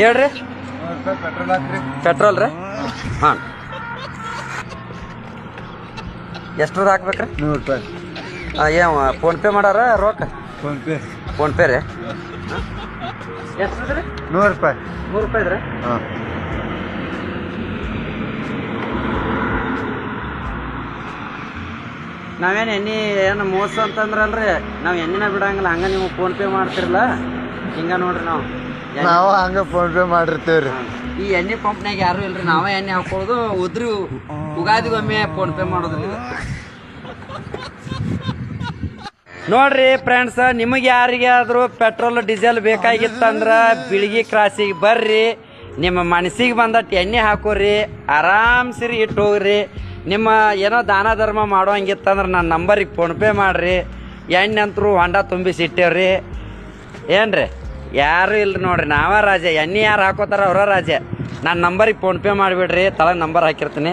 ಹೇಳ್ರಿ. ಪೆಟ್ರೋಲ್ ರೀ? ಹಾಂ. ಎಷ್ಟ್ರದ್ದು ಹಾಕ್ಬೇಕ್ರಿ? ನೂರು ರೂಪಾಯಿ. ಏನು ಫೋನ್ಪೇ ಮಾಡಾರ ರೊಕ್ಕ ಫೋನ್ಪೇ ಫೋನ್ಪೇ ರೀ? ಎಷ್ಟು ನೂರು ರೂಪಾಯಿ. ನೂರು ರೂಪಾಯಿ ರೀ ಹಾಂ. ನಾವೇನು ಎಣ್ಣೆ ಏನು ಮೋಸ ಅಂತಂದ್ರಲ್ರಿ ನಾವು ಎಣ್ಣೆನ ಬಿಡಂಗಿಲ್ಲ ಹಂಗೆ ನೀವು ಫೋನ್ ಪೇ ಮಾಡ್ತಿರಲ್ಲ? ಹಿಂಗ ನೋಡ್ರಿ ನಾವು. ನಾವು ಹಂಗೆ ಫೋನ್ ಪೇ ಮಾಡಿರ್ತೇವ್ರಿ. ಈ ಎಣ್ಣೆ ಪಂಪ್ನಾಗ ಯಾರು ಇಲ್ರಿ ನಾವೇ ಎಣ್ಣೆ ಹಾಕೊಳ್ಳೋದು ಉದ್ರಿ ಉಗಾದಿಗೊಮ್ಮೆ ಫೋನ್ ಪೇ ಮಾಡೋದ್ರಿ. ನೋಡ್ರಿ ಫ್ರೆಂಡ್ಸ್ ನಿಮಗೆ ಯಾರಿಗಾದ್ರೂ ಪೆಟ್ರೋಲ್ ಡೀಸೆಲ್ ಬೇಕಾಗಿತ್ತಂದ್ರೆ ಬಿಳಿಗಿ ಕ್ರಾಸಿಗೆ ಬರ್ರಿ ನಿಮ್ಮ ಮನಸ್ಸಿಗೆ ಬಂದಟ್ಟು ಎಣ್ಣೆ ಹಾಕೋರಿ ಆರಾಮ್ಸಿರಿ ಇಟ್ಟು ಹೋಗ್ರಿ. ನಿಮ್ಮ ಏನೋ ದಾನ ಧರ್ಮ ಮಾಡೋ ಹಂಗಿತ್ತಂದ್ರೆ ನನ್ನ ನಂಬರಿಗೆ ಫೋನ್ಪೇ ಮಾಡಿರಿ. ಎಣ್ಣೆ ಅಂತರೂ ಹೊಂಡ ತುಂಬಿಸಿ ಇಟ್ಟೇವ್ರಿ. ಏನ್ರಿ? ಯಾರು ಇಲ್ರಿ ನೋಡ್ರಿ. ನಾವ ರಾಜೆ. ಎಣ್ಣೆ ಯಾರು ಹಾಕೋತಾರ ಅವರ ರಾಜೆ. ನನ್ನ ನಂಬರಿಗೆ ಫೋನ್ಪೇ ಮಾಡಿಬಿಡ್ರಿ. ತಳ ನಂಬರ್ ಹಾಕಿರ್ತೀನಿ.